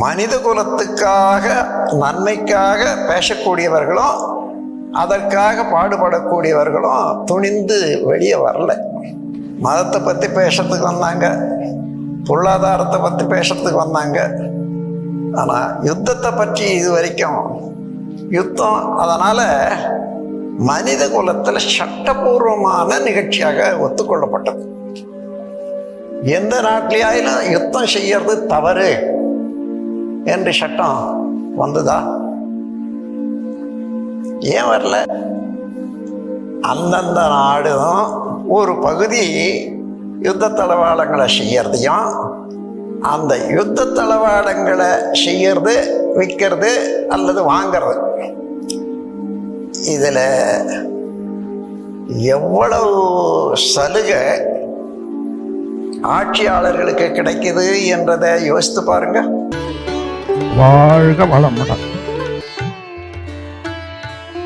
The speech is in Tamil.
மனித குலத்துக்காக நன்மைக்காக பேசக்கூடியவர்களும் அதற்காக பாடுபடக்கூடியவர்களும் துணிந்து வெளியே வரல. மதத்தை பற்றி பேசுறதுக்கு வந்தாங்க. பொருளாதாரத்தை பற்றி பேசுறதுக்கு வந்தாங்க. ஆனால் யுத்தத்தை பற்றி இது வரைக்கும் யுத்தம் அதனால் மனித குலத்தில் சட்டபூர்வமான நிகழ்ச்சியாக ஒத்துக்கொள்ளப்பட்டது. எந்த நாட்டிலேயாயிலும் யுத்தம் செய்யறது தவறு. என்று சட்டம் வந்ததா? ஏன் வரல? அந்தந்த நாடும் ஒரு பகுதி யுத்த தளவாடங்களை செய்யறதையும் அந்த யுத்த தளவாடங்களை செய்யறது விற்கிறது அல்லது வாங்கிறது. இதில் எவ்வளவு சலுகை ஆட்சியாளர்களுக்கு கிடைக்குது என்றதை யோசித்து பாருங்கள் வாழ்க வளமுடன்